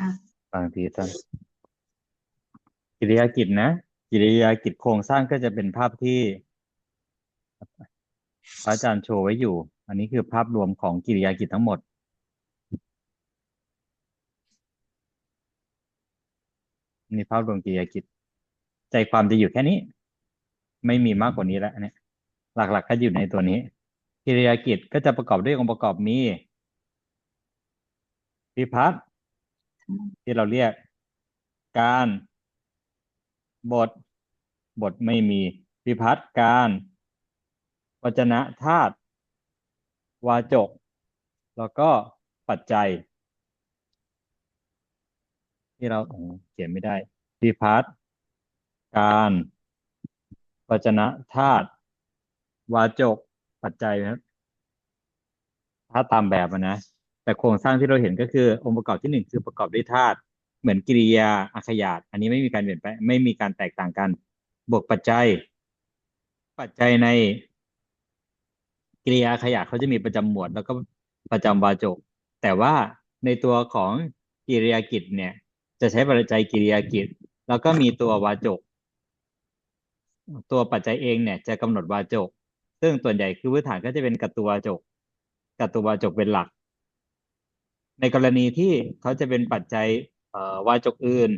ค่ะบางทีต้องกิริยากิจนะกิริยากิจโครงสร้างก็จะเป็นภาพที่พระอาจารย์โชว์ไว้อยู่ อันนี้คือภาพรวมของกิริยากิจทั้งหมด นี่ภาพรวมกิริยากิจ ใจความจะอยู่แค่นี้ ไม่มีมากกว่านี้แล้วเนี่ย หลักๆก็อยู่ในตัวนี้ กิริยากิจก็จะประกอบด้วยองค์ประกอบมีวิพัฒน์ ที่เราเรียก การบท บทไม่มี วิพัฒน์การวจนะธาตุวาจก แล้วก็ปัจจัย ที่เราเขียนไม่ได้ วิพัฒน์การวจนะธาตุวาจก ปัจจัยครับถ้าตามแบบนะ แต่โครงสร้างที่เราเห็นก็คือองค์ประกอบที่หนึ่งคือประกอบด้วยธาตุเหมือนกิริยาอาขยาตอันนี้ไม่มีการเปลี่ยนแปลงไม่มีการแตกต่างกัน บวกปัจจัย ปัจจัยในกิริยาขยาตเขาจะมีประจำหมวด แล้วก็ประจำวาจก แต่ว่าในตัวของกิริยากิจเนี่ย จะใช้ปัจจัยกิริยากิจ แล้วก็มีตัววาจก ตัวปัจจัยเองเนี่ย จะกำหนดวาจก ซึ่งส่วนใหญ่คือพื้นฐานก็จะเป็นกัตตุวาจกกัตตุวาจกเป็นหลัก ในกรณีที่เขาจะเป็นปัจจัยวาจกอื่น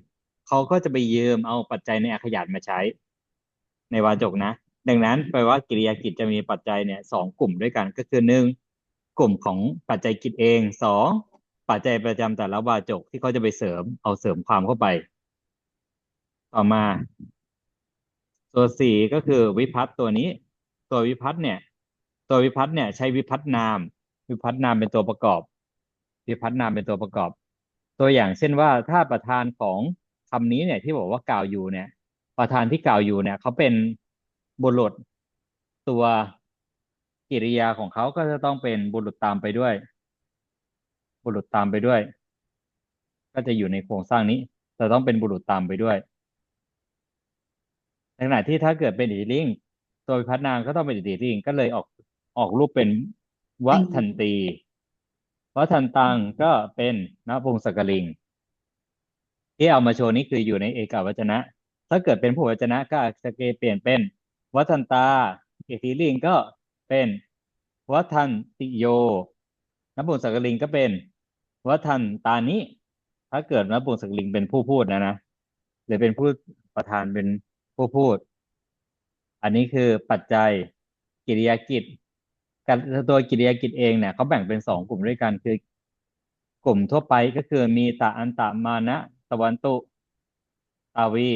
เขาก็จะไปยืมเอาปัจจัยในอาขยาตมาใช้ ในวาจกนะ ดังนั้นแปลว่ากิริยากิจจะมีปัจจัยเนี่ยสองกลุ่มด้วยกันก็คือหนึ่งกลุ่มของปัจจัยกิจเองสองปัจจัยประจำแต่ละวาจกที่เขาจะไปเสริมเอาเสริมความเข้าไป ต่อมาตัวสี่ก็คือวิพัฒน์ตัวนี้ ตัววิพัฒน์เนี่ย ตัววิพัฒน์เนี่ย ใช้วิพัฒนาม วิพัฒนามเป็นตัวประกอบ วิพัฒน์นามเป็นตัวประกอบ ตัวอย่างเช่นว่าถ้าประธานของคำนี้เนี่ยที่บอกว่ากล่าวอยู่เนี่ย ประธานที่กล่าวอยู่เนี่ยเขาเป็นบุรุษตัวกิริยาของเขาก็จะต้องเป็นบุรุษตามไปด้วย บุรุษตามไปด้วย ก็จะอยู่ในโครงสร้างนี้จะต้องเป็นบุรุษตามไปด้วยในขณะที่ถ้าเกิดเป็นอิทธิลิงตัววิพัฒนามก็ต้องเป็นอิทธิลิงก็เลยออกออกรูปเป็นวัฒนตี วันตังก็เป็นนพงศกลิง ที่เอามาโชว์นี้คืออยู่ในเอกาวจนะ ถ้าเกิดเป็นผู้วจนะก็จะเปลี่ยนเป็น วัฒนตา เอกทิลิงก็เป็นวัฒนติโยนพงศกลิงก็เป็นวัฒนตานิถ้าเกิดนพงศกลิงเป็นผู้พูดนะนะหรือเป็นผู้ประธานเป็นผู้พูด อันนี้คือปัจจัยกิริยากิจ การตัวกิริยากิจเองเนี่ยเขาแบ่งเป็นสองกลุ่มด้วยกันคือกลุ่มทั่วไปก็คือมีตาอันตะมานะตะวันตุตาวี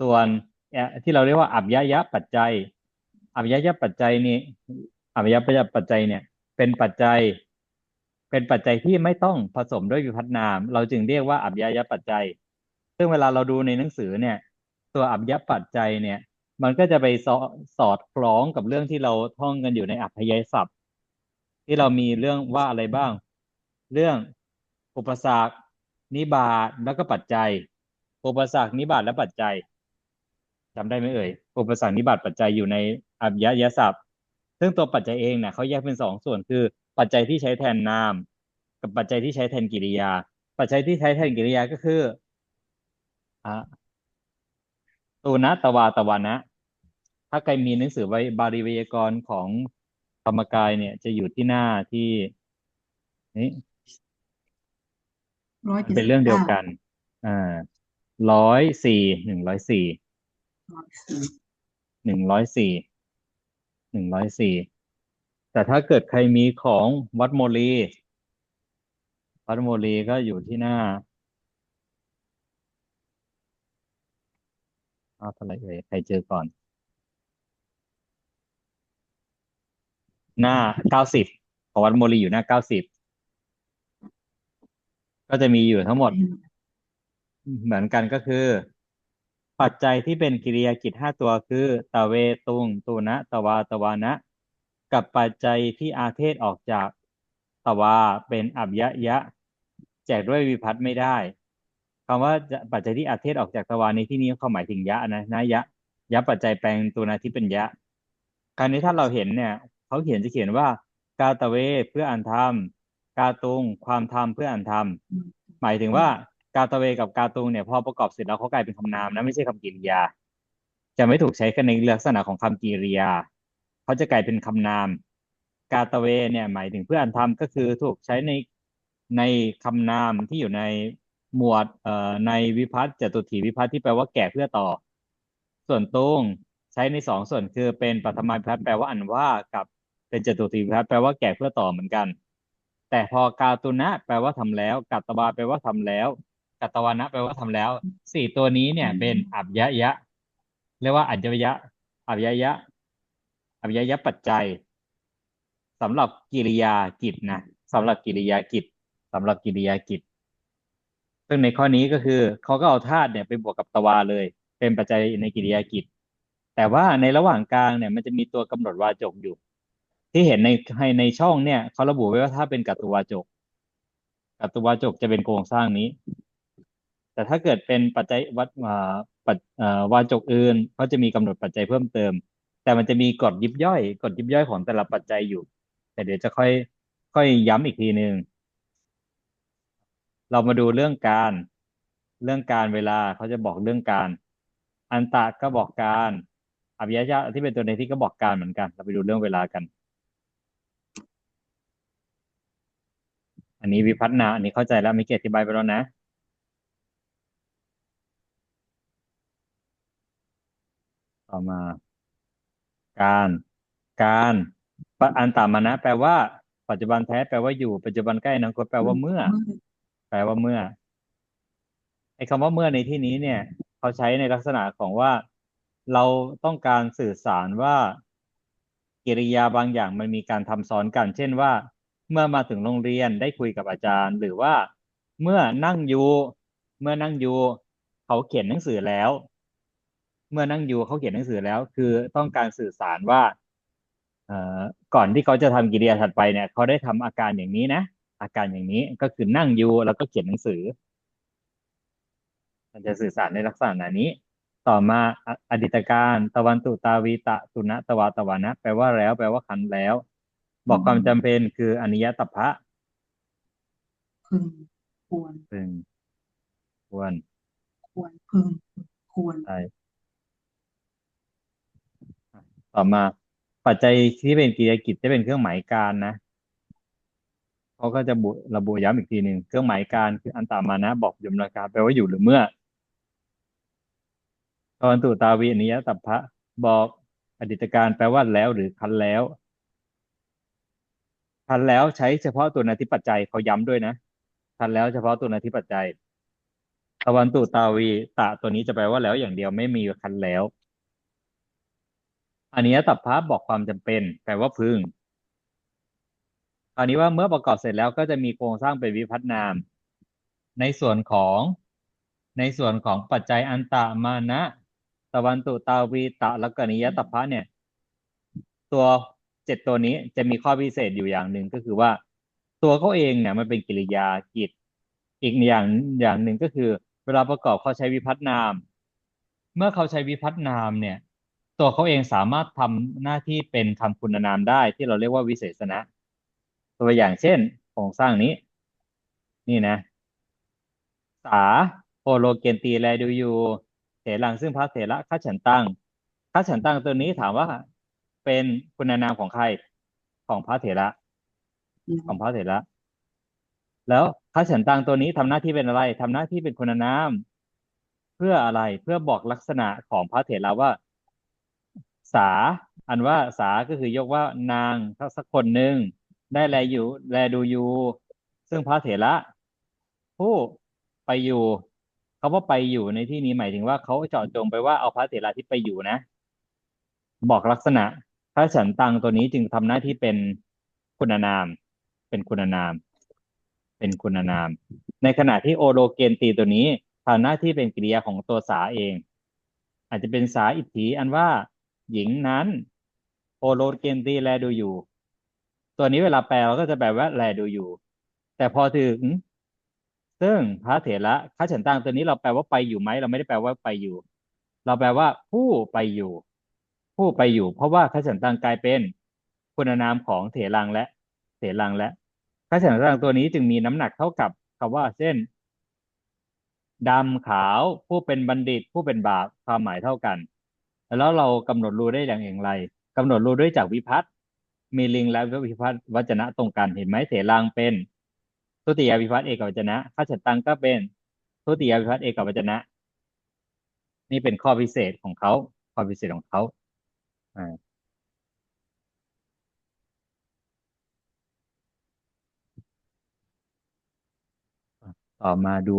ส่วนที่เราเรียกว่าอัพยะยะปัจจัยอัพยะยะปัจจัยนี่อัพยะยะปัจจัยเนี่ย เป็นปัจจัย เป็นปัจจัยที่ไม่ต้องผสมด้วยวิพัฒนาม เราจึงเรียกว่าอัพยะยะปัจจัย ซึ่งเวลาเราดูในหนังสือเนี่ย ตัวอัพยะปัจจัยเนี่ย มันก็จะไปสอดคล้องกับเรื่องที่เราท่องกันอยู่ในอัพยศัพท์ ที่เรามีเรื่องว่าอะไรบ้าง เรื่องอุปสรรคนิบาตแล้วก็ปัจจัย อุปสรรคนิบาตและปัจจัยจำได้ไหมเอ่ยอุปสรรคนิบาตปัจจัยอยู่ในอัพยยศัพท์ ซึ่งตัวปัจจัยเองเนี่ยเขาแยกเป็นสองส่วนคือ ปัจจัยที่ใช้แทนนาม กับปัจจัยที่ใช้แทนกิริยา ปัจจัยที่ใช้แทนกิริยาก็คืออะ ตูนะตวาตวานะ ถ้าใครมีหนังสือไว้บาลีวยากรณ์ของธรรมกายเนี่ย จะอยู่ที่หน้าที่นี่เป็นเรื่องเดียวกัน อ่าร้อยสี่หนึ่งร้อยสี่หนึ่งร้อยสี่หนึ่งร้อยสี่แต่ถ้าเกิดใครมีของวัดโมลี วัดโมลีก็อยู่ที่หน้า อ้าเท่าไหร่เอ่ยใครเจอก่อน หน้าเก้าสิบของวัดโมลีอยู่หน้าเก้าสิบก็จะมีอยู่ทั้งหมด เหมือนกันก็คือ ปัจจัยที่เป็นกิริยากิจห้าตัวคือตะเวตุงตุนะตวาตวานะ กับปัจจัยที่อาเทศออกจากตวาเป็นอัพยะยะ แจกด้วยวิพัฒน์ไม่ได้ คำว่าปัจจัยที่อาเทศออกจากตวาในที่นี้เขาหมายถึงยะนะนะยะยะปัจจัยแปลงตัวนะที่เป็นยะ คราวนี้ถ้าเราเห็นเนี่ยเขาเขียนจะเขียนว่า กาตะเวเพื่ออันธรรมกาตุงความธรรมเพื่ออันธรรมหมายถึงว่ากาตะเวกับกาตุงเนี่ยพอประกอบเสร็จแล้วเขากลายเป็นคำนามนะไม่ใช่คำกริยา จะไม่ถูกใช้กันในลักษณะของคำกริยาเขาจะกลายเป็นคำนาม กาตะเวเนี่ยหมายถึงเพื่ออันธรรมก็คือถูกใช้ในในคำนามที่อยู่ใน หมวดเอ่อในวิพัฒน์จตุถีวิพัฒน์ที่แปลว่าแก่เพื่อต่อ ส่วนตุงใช้ในสองส่วนคือเป็นปัทมาวิพัฒน์แปลว่าอันว่ากับเป็นจตุถีวิพัฒน์แปลว่าแก่เพื่อต่อเหมือนกัน แต่พอกาตุนะ แปลว่าทำแล้ว กัตตวาแปลว่าทำแล้วกัตตวานะแปลว่าทำแล้วสี่ตัวนี้เนี่ย เป็นอับยะยะเรียกว่าอัจฉริยะอับยะยะอับยะยะปัจจัยสำหรับกิริยากิจนะสำหรับกิริยากิจสำหรับกิริยากิจ ซึ่งในข้อนี้ก็คือเขาก็เอาธาตุเนี่ยไปบวกกับตวาเลย เป็นปัจจัยในกิริยากิจ แต่ว่าในระหว่างกลางเนี่ยมันจะมีตัวกำหนดวาจกอยู่ ที่เห็นในในช่องเนี่ยเขาระบุไว้ว่าถ้าเป็นกัตตุวาจกกัตตุวาจกจะเป็นโครงสร้างนี้ แต่ถ้าเกิดเป็นปัจจัยวัดปัจวาจกอื่นเขาจะมีกำหนดปัจจัยเพิ่มเติม แต่มันจะมีกฎยิบย่อยกฎยิบย่อยของแต่ละปัจจัยอยู่ แต่เดี๋ยวจะค่อยค่อยย้ำอีกทีหนึ่ง เรามาดูเรื่องการ เรื่องการเวลาเขาจะบอกเรื่องการ อันตะก็บอกการอภิยะที่เป็นตัวในที่ก็บอกการเหมือนกัน เราไปดูเรื่องเวลากัน อันนี้วิพัฒนาอันนี้เข้าใจแล้วมีเกียรติบายไปแล้วนะต่อมา การการอันตามานะ แปลว่า ปัจจุบันแท้แปลว่าอยู่ปัจจุบันใกล้อนาคตแปลว่าเมื่อ ลว่าเมื่อไอ้คำว่าเมื่อในที่นี้เนี่ย เขาใช้ในลักษณะของว่าเราต้องการสื่อสารว่ากิริยาบางอย่างมันมีการทำซ้อนกัน เช่นว่า เมื่อมาถึงโรงเรียนได้คุยกับอาจารย์ หรือว่าเมื่อนั่งอยู่เมื่อนั่งอยู่เขาเขียนหนังสือแล้ว เมื่อนั่งอยู่เขาเขียนหนังสือแล้ว คือต้องการสื่อสารว่าเอ่อก่อนที่เขาจะทำกิริยาถัดไปเนี่ย เขาได้ทำอาการอย่างนี้นะ อาการอย่างนี้ก็คือนั่งอยู่แล้วก็เขียนหนังสือ มันจะสื่อสารในลักษณะนี้ ต่อมาอดีตการตะวันตุตาวีตะตุนะตวาตวานะแปลว่าแล้ว แปลว่าคันแล้ว บอกความจำเป็นคืออนิยตพะพึงควรพึงควรควรพึงควรใช่ต่อมาปัจจัยที่เป็นกิริยากิจจะเป็นเครื่องหมายการนะ เขาก็จะบุระบุย้ำอีกทีหนึ่งเครื่องหมายการคืออันตามานะ บอกยมราคาแปลว่าอยู่หรือเมื่อตอนตุตาวีนิยตัพพะบอกอดีตการแปลว่าแล้วหรือคันแล้วคันแล้วใช้เฉพาะตัวนาทิปัจจัยเขาย้ำด้วยนะคันแล้วเฉพาะตัวนาทิปัจจัยตะวันตุตาวีตะตัวนี้จะแปลว่าแล้วอย่างเดียวไม่มีคันแล้วอันนี้ตับพะบอกความจำเป็น แปลว่าพึง คราวนี้ว่าเมื่อประกอบเสร็จแล้วก็จะมีโครงสร้างเป็นวิพัฒนาม ในส่วนของในส่วนของปัจจัยอันตามานะตะวันตุตาวีตะและกนิยตพะเนี่ย ตัวเจ็ดตัวนี้จะมีข้อพิเศษอยู่อย่างหนึ่งก็คือว่า ตัวเขาเองเนี่ยมันเป็นกิริยากิจ อีกอย่างอย่างหนึ่งก็คือ เวลาประกอบเขาใช้วิพัฒนาม เมื่อเขาใช้วิพัฒนามเนี่ย ตัวเขาเองสามารถทำหน้าที่เป็นคำคุณนามได้ที่เราเรียกว่าวิเศษณะ ตัวอย่างเช่นโครงสร้างนี้ นี่นะ สาโอโลเกนตีแลดูยูเถรังซึ่งพระเถระข้าฉันตั้งข้าฉันตั้งตัวนี้ถามว่าเป็นคุณนามของใครของพระเถระของพระเถระแล้วข้าฉันตั้งตัวนี้ทำหน้าที่เป็นอะไรทำหน้าที่เป็นคุณนาม เพื่ออะไรเพื่อบอกลักษณะของพระเถระว่า สา อันว่าสาก็คือยกว่านางสักคนหนึ่ง ได้แลอยู่ แลดูอยู่ ซึ่งพระเถระผู้ไปอยู่เขาว่าไปอยู่ในที่นี้หมายถึงว่าเขาเจาะจงไปว่าเอาพระเถระที่ไปอยู่นะ บอกลักษณะ พระฉันตังตัวนี้จึงทำหน้าที่เป็นคุณนาม เป็นคุณนาม เป็นคุณนาม ในขณะที่โอโลเกนตีตัวนี้ทำหน้าที่เป็นกิริยาของตัวสาเอง อาจจะเป็นสาอิทธิอันว่าหญิงนั้น โอโลเกนตีแลดูอยู่ ตัวนี้เวลาแปลเราก็จะแปลว่าแลดูอยู่ แต่พอถึง ซึ่งพระเถระข้าฉันตังตัวนี้เราแปลว่าไปอยู่ไหมเราไม่ได้แปลว่าไปอยู่ เราแปลว่า ผู้ไปอยู่ ผู้ไปอยู่ เพราะว่าข้าฉันตังกลายเป็นคุณนามของเถรังและเถรังและข้าฉันตังตัวนี้จึงมีน้ำหนักเท่ากับคำว่าเช่นดำขาวผู้เป็นบัณฑิต ผู้เป็นบาปความหมายเท่ากัน แล้วเรากำหนดรู้ได้อย่างไรกำหนดรู้ด้วยจากวิพัฒน์ มีลิงและวิพัฒน์วจนะตรงกันเห็นไหมเถรังเป็นทุติยวิพัฒน์เอกวจนะข้าฉัตตังก็เป็นทุติยวิพัฒน์เอกวจนะ นี่เป็นข้อพิเศษของเขาข้อพิเศษของเขาอ่าต่อมาดู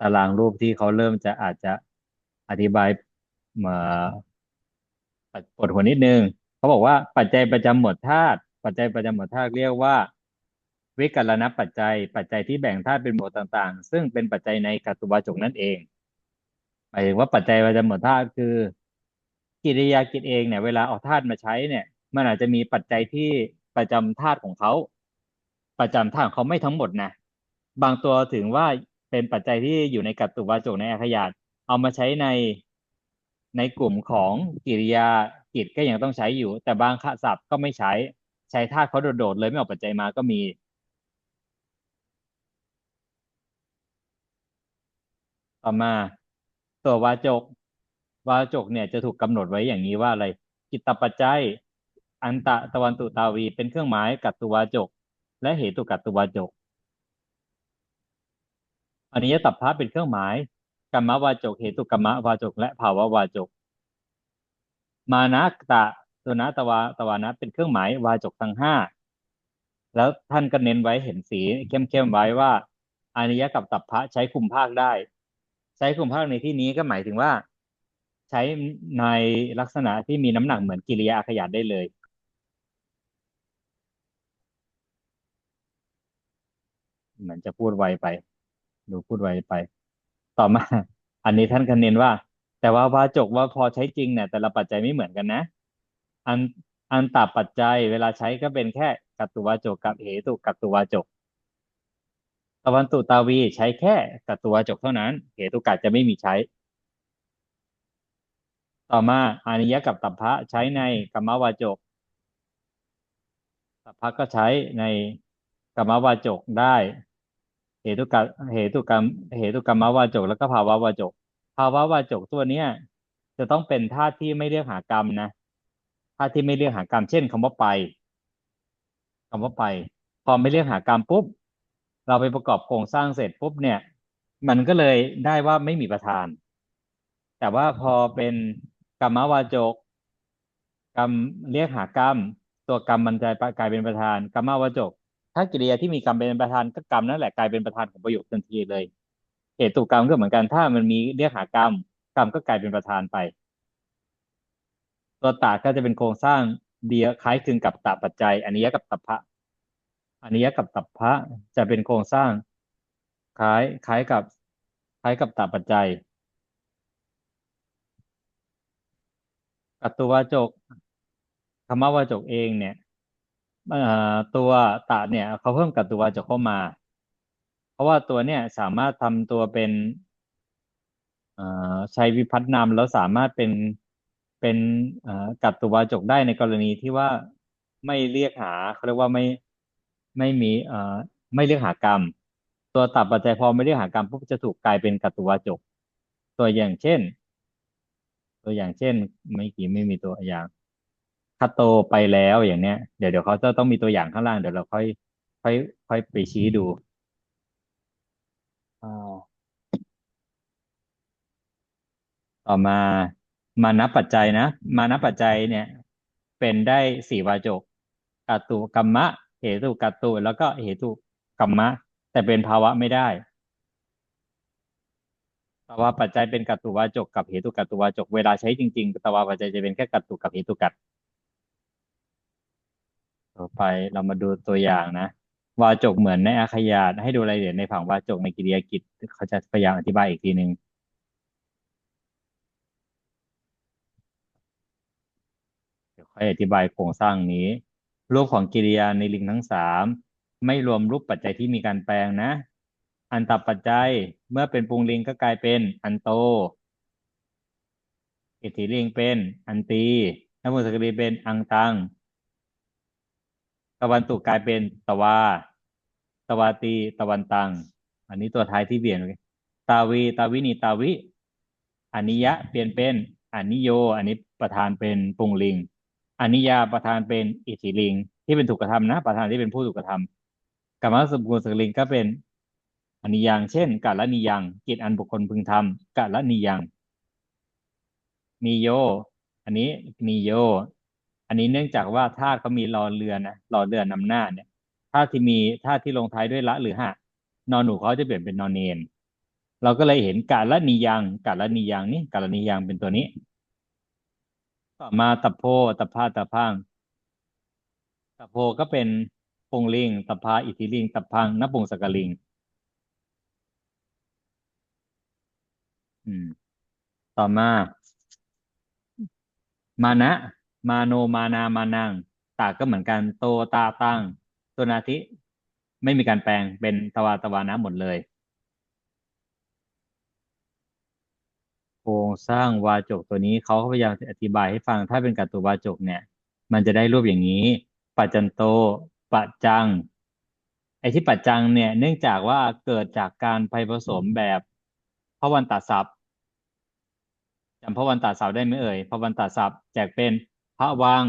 ตารางรูปที่เขาเริ่มจะอาจจะอธิบายมาปวดหัวนิดนึง เขาบอกว่าปัจจัยประจำหมวดธาตุปัจจัยประจำหมวดธาตุเรียกว่า วิกรณปัจจัย ปัจจัยที่แบ่งธาตุเป็นหมวดต่างๆ ซึ่งเป็นปัจจัยในกัตตุวาจกนั่นเองหมายถึงว่าปัจจัยประจำหมวดธาตุคือ กิริยากิจเองเนี่ย เวลาเอาธาตุมาใช้เนี่ย มันอาจจะมีปัจจัยที่ประจำธาตุของเขาประจำธาตุของเขาไม่ทั้งหมดนะบางตัวถึงว่าเป็นปัจจัยที่อยู่ในกัตตุวาจกในอาขยาตเอามาใช้ในในกลุ่มของกิริยา กิจก็ยังต้องใช้อยู่ แต่บางคศัพท์ก็ไม่ใช้ใช้ธาตุเขาโดดๆเลยไม่เอาปัจจัยมาก็มีต่อมาตัววาจก วาจกเนี่ยจะถูกกำหนดไว้อย่างนี้ว่าอะไรกิตตปัจจัย อันตะตะวันตุตาวี เป็นเครื่องหมายกัตตุวาจก และเหตุกัตตุวาจกอันิยตับพพะเป็นเครื่องหมายกรรมวาจกเหตุกรรมวาจก และภาวะวาจก มานะตะตุนะตะวาตะวานะ เป็นเครื่องหมายวาจกทั้งห้าแล้วท่านก็เน้นไว้เห็นสีเข้มๆไว้ว่าอานิยกับตัพพะใช้คุมภาคได้ ใช้คุมภาคในที่นี้ก็หมายถึงว่า ใช้ในลักษณะที่มีน้ำหนักเหมือนกิริยาขยันได้เลย เหมือนจะพูดไวไป ดูพูดไวไป ต่อมา อันนี้ท่านก็เน้นว่า แต่ว่าวาจกว่าพอใช้จริงเนี่ยแต่ละปัจจัยไม่เหมือนกันนะ อันอันตาปัจจัยเวลาใช้ก็เป็นแค่กัตตุวาจกกับเหตุกัตตุวาจกตะวันตุตาวีใช้แค่กัตตุวาจกเท่านั้น เหตุกัตจะไม่มีใช้ ต่อมาอานิยกับตัพพะใช้ในกรรมวาจกตัพพะก็ใช้ในกรรมวาจกได้ เหตุกรรมเหตุกรรมเหตุกรรมวาจก แล้วก็ภาวะวาจก ภาวะวาจกตัวเนี้ยจะต้องเป็นธาตุที่ไม่เรียกหากรรมนะธาตุที่ไม่เรียกหากรรม เช่นคำว่าไปคำว่าไป พอไม่เรียกหากรรมปุ๊บเราไปประกอบโครงสร้างเสร็จปุ๊บเนี่ย มันก็เลยได้ว่าไม่มีประธาน แต่ว่าพอเป็นกรรมวาจก กรรมเรียกหากรรม ตัวกรรมมันจะกลายเป็นประธานกรรมวาจก ถ้ากิริยาที่มีกรรมเป็นประธานก็กรรมนั่นแหละกลายเป็นประธานของประโยคทันทีเลย เหตุกรรมก็เหมือนกันถ้ามันมีเรียกหากรรม กรรมก็กลายเป็นประธานไป ตัวตาก็จะเป็นโครงสร้างเดียคล้ายคลึงกับตาปัจจัยอันนี้กับตัพพะอันนี้กับตัพพะจะเป็นโครงสร้าง คล้ายคล้ายกับคล้ายกับตาปัจจัยกัตตุวาจกคำว่าวาจกเองเนี่ยตัวตะเนี่ยเขาเพิ่มกับตัวจะเข้ามา เพราะว่าตัวเนี่ยสามารถทำตัวเป็นใช้วิพัฒนามแล้วสามารถเป็นเป็นกัตตุวาจกได้ในกรณีที่ว่าไม่เรียกหาเขาเรียกว่าไม่ไม่มีไม่เรียกหากรรม ตัวตับปัจจัยพอไม่เรียกหากรรมปุ๊บจะถูกกลายเป็นกัตตุวาจก ตัวอย่างเช่น ตัวอย่างเช่นไม่กี่ไม่มีตัวอย่างคัตโตไปแล้วอย่างเนี้ย เดี๋ยวเดี๋ยวเขาจะต้องมีตัวอย่างข้างล่างเดี๋ยวเราค่อย ค่อยค่อยไปชี้ดู ต่อมา มานับปัจจัยนะ มานับปัจจัยเนี่ย เป็นได้สี่วาจกกัตตุกรรมะ เหตุกัตตุแล้วก็เหตุกรรมะ แต่เป็นภาวะไม่ได้ตวาปัจจัยเป็นกัตตุวาจกกับเหตุกัตตุวาจกเวลาใช้จริงๆตวาปัจจัยจะเป็นแค่กัตตุกับเหตุกัตต่อไปเรามาดูตัวอย่างนะ วาจกเหมือนในอาขยาตให้ดูรายละเอียดในผังวาจกในกิริยากิจเขาจะพยายามอธิบายอีกทีหนึ่งเดี๋ยวค่อยอธิบายโครงสร้างนี้รูปของกิริยาในลิงทั้งสามไม่รวมรูปปัจจัยที่มีการแปลงนะ อันตับปัจจัยเมื่อเป็นปรุงลิงก็กลายเป็นอันโตอิทธิลิงเป็นอันตีนมุสกรีเป็นอังตังะวันตกกลายเป็นตะวา ตะวาตี ตะวันตัง อันนี้ตัวท้ายที่เปลี่ยนตาวี ตาวินีตาวิอนิยะ เปลี่ยนเป็นอนิโย อันนี้ประธานเป็นปุงลิงอนิยาประธานเป็นอิทิลิง ที่เป็นถูกกระทำนะ ประธานที่เป็นผู้ถูกกระทำกรรมสกุลสกลิงก็เป็นอนิยัง เช่นกาละนิยัง กิจอันบุคคลพึงทำกาละนิยังนิโย อันนี้นิโย อันนี้เนื่องจากว่าธาตุเขามีรอเรือนะรอเรือนำหน้าเนี่ยธาตุที่มีธาตุที่ลงท้ายด้วยละหรือหะนอนหนูเขาจะเปลี่ยนเป็นนอนเนน เราก็เลยเห็นกาละนิยังกาละนิยังนี่กาละนิยังเป็นตัวนี้ ต่อมาตะโพตะพาตะพังตะโพก็เป็นปงลิงตะพาอิทธิลิงตะพังนปงสกลิง อืม ต่อมา มานะ มาโนมานามานังตาก็เหมือนกันโตตาตั้งตัวนาทิไม่มีการแปลงเป็นตวาตวานะหมดเลยโครงสร้างวาจกตัวนี้เขาพยายามอธิบายให้ฟังถ้าเป็นกัตตุวาจกเนี่ย มันจะได้รูปอย่างนี้ปัจจันโตปัจจังไอ้ที่ปัจจังเนี่ย เนื่องจากว่าเกิดจากการไปผสมแบบพระวันตศัพท์จำพระวันตาศัพท์ได้ไหมเอ่ยพระวันตาศัพท์แจกเป็น พระวัง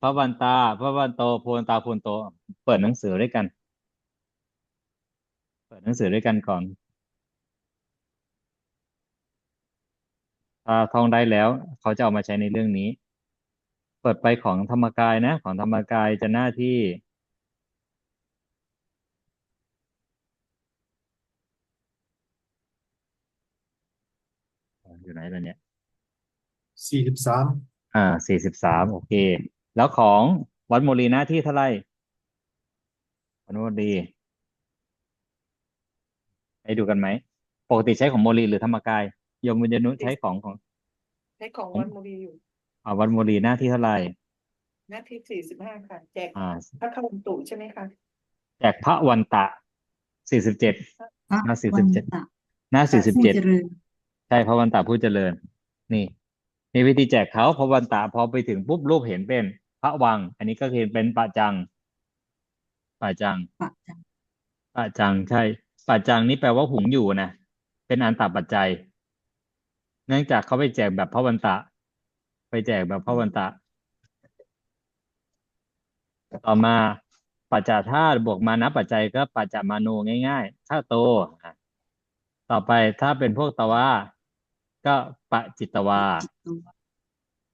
พระวันตา พระวันโตโพนตาโพนโต เปิดหนังสือด้วยกัน เปิดหนังสือด้วยกันก่อนถ้าท่องได้แล้ว เขาจะเอามาใช้ในเรื่องนี้ เปิดไปของธรรมกายนะ ของธรรมกายจะหน้าที่อยู่ไหนล่ะเนี่ยสี่สิบสาม อ่าสี่สิบสามโอเค แล้วของวัดโมลีหน้าที่เท่าไหร่วัดโมลีให้ดูกันไหม ปกติใช้ของโมลีหรือธรรมกายโยมวิญญานุใช้ของของ ใช้ของวัดมุรีอยู่อ่าวัดโมลีหน้าที่เท่าไหร่หน้าที่สี่สิบห้าค่ะ แจกอ่าพระขวันตุใช่ไหมคะแจกพระวันตะสี่สิบเจ็ดพระหน้าสี่วัสินบเจ็ดตะหน้าสี่สิบผู้เจ็ดเจริญใช่พระวันตะผู้เจริญ นี่ นี่วิธีแจกเขาพระวันตะพอไปถึงปุ๊บรูปเห็นเป็นพระวัง อันนี้ก็คือเป็นปะจังปะจังปะจังปะจังใช่ปะจังนี่แปลว่าหุงอยู่นะเป็นอันตปัจจัย เนื่องจากเขาไปแจกแบบพระวันตะ ไปแจกแบบพระวันตะ ต่อมาปัจจาธาตุบวกมานะปัจจัยก็ปัจจามานูง่าย ๆ ถ้าโตอะต่อไปถ้าเป็นพวกตะวา ก็ปะจิตตวาจิตตัว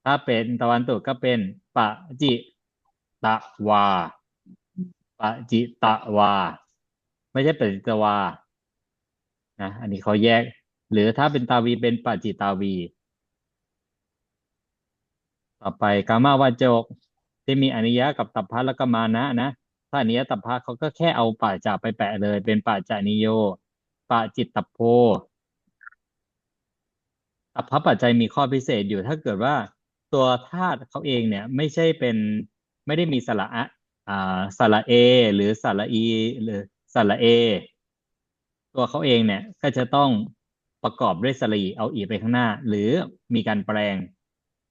ถ้าเป็นตะวันตกก็เป็นปะจิตะวาปะจิตะวา ไม่ใช่ปะจิตวานะอันนี้เขาแยก หรือถ้าเป็นตาวีเป็นปะจิตาวี ต่อไปกามาวาจกที่มีอนิยะกับตัพพะแล้วก็มานะนะถ้าอนิยะตัพพะเขาก็แค่เอาปะจาไปแปะเลย เป็นปะจานิโยปะจิตตโพ ตัพพปัจจัยมีข้อพิเศษอยู่ถ้าเกิดว่าตัวธาตุเขาเองเนี่ยไม่ใช่เป็นไม่ได้มีสระอะสระเอ หรือสระอีหรือสระเอ ตัวเขาเองเนี่ยก็จะต้องประกอบด้วยสระอีเอาอีไปข้างหน้า หรือมีการแปลง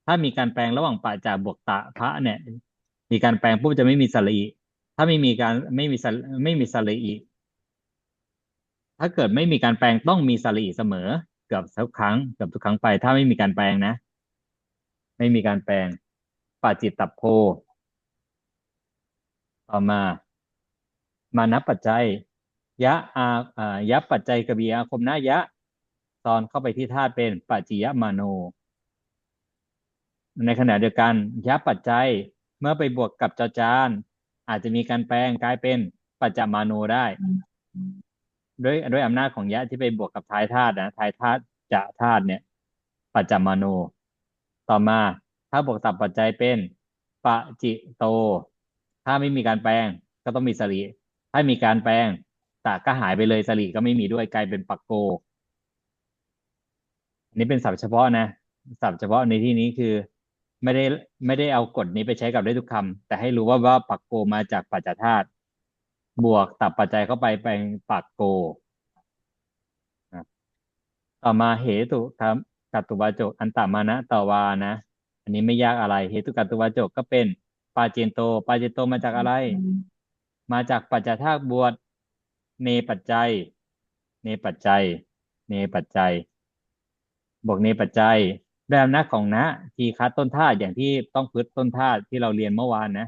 ถ้ามีการแปลงระหว่างปะจาบวกตะพระเนี่ย มีการแปลงปุ๊บจะไม่มีสระอีถ้าไม่มีการไม่มีสระไม่มีสระอีถ้าเกิดไม่มีการแปลงต้องมีสระอีเสมอ กือบทุกครั้งเกือบทุกครั้งไป ถ้าไม่มีการแปลงนะ ไม่มีการแปลงปาจิตตัพโพต่อมา มานับปัจจัย ยะอาอ่ายะปัจจัยกบีอาคมนะยะตอนเข้าไปที่ธาตุเป็นปัจจิยมาโน ในขณะเดียวกันยะปัจจัยเมื่อไปบวกกับจจาน อาจจะมีการแปลงกลายเป็นปัจจมาโนได้ ด้วยด้วยอำนาจของยะที่ไปบวกกับท้ายธาตุนะท้ายธาตุจะธาตุเนี่ยปัจจมานูต่อมา ถ้าบวกตับปัจจัยเป็นปะจิโต ถ้าไม่มีการแปลงก็ต้องมีสรีถ้ามีการแปลงตะก็หายไปเลยสรีก็ไม่มีด้วยกลายเป็นปักโกอันนี้เป็นศัพท์เฉพาะนะศัพท์เฉพาะในที่นี้คือไม่ได้ไม่ได้เอากฎนี้ไปใช้กับได้ทุกคำแต่ให้รู้ว่าว่าปักโกมาจากปัจจธาตุ บวกตับปัจจัยเข้าไปเป็นปักโกะต่อมาเหตุครับกัตตุวาจก อันตามานะต่อวานะ อันนี้ไม่ยากอะไร เหตุกัตตุวาจกก็เป็นปาเจนโต ปาเจนโตมาจากอะไร มาจากปัจจธาตุบวกเนปัจจัย เนปัจจัย เนปัจจัย บวกเนปัจจัยด้วยอำนาจของนะทีคัดต้นธาตุอย่างที่ต้องพึดต้นธาตุที่เราเรียนเมื่อวานนะ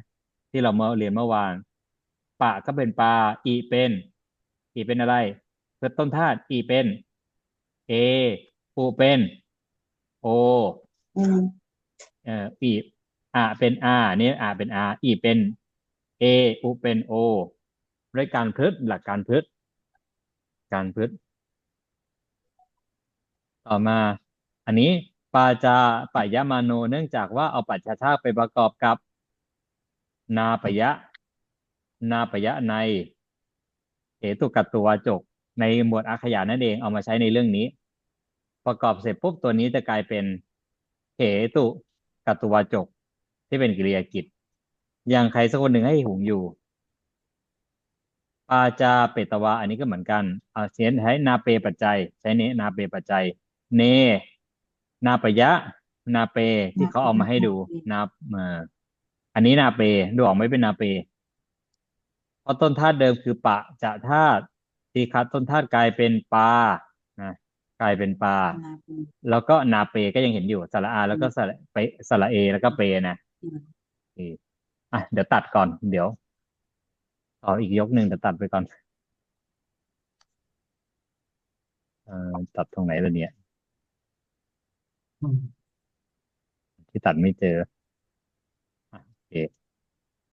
ที่เราเมื่อเรียนเมื่อวาน ปะก็เป็นปลาอีเป็น อีเป็นอะไรพึดต้นธาตุอีเป็นเอปูเป็น โออูเอ่ออีอาเป็นอาเนี่ยอาเป็นอาอีเป็นเออุเป็นโอด้วยการพฤษหลักการพฤษการพฤษต่อมา อันนี้ปาจาปยมาโนเนื่องจากว่าเอาปัจจชาติไปประกอบกับ นาปยะ นาปยะในเหตุกัตตุวาจก ในหมวดอาขยานั่นเองเอามาใช้ในเรื่องนี้ ประกอบเสร็จปุ๊บตัวนี้จะกลายเป็นเหตุกัตตุวาจก ที่เป็นกิริยากิจ อย่างใครสักคนหนึ่งให้หุงอยู่ปาจาเปตวา อันนี้ก็เหมือนกันเอาเสียนให้นาเปปัจจัย ใช้เนนาเปปัจจัย เน นาปยะ นาเปที่เขาเอามาให้ดูนาเอออันนี้นาเปดูออกไม่เป็นนาเป เพราะต้นธาตุเดิมคือปะจะธาตุทีคัดต้นธาตุกลายเป็นปานะกลายเป็นปานาปูแล้วก็นาเปก็ยังเห็นอยู่สระอา แล้วก็สระเปสระเอแล้วก็เปนะอืมโอเคอะเดี๋ยวตัดก่อน เดี๋ยวต่ออีกยกหนึ่งแต่ตัดไปก่อนเอ่อตัดตรงไหนล่ะเนี่ยอืมที่ตัดไม่เจออะโอเค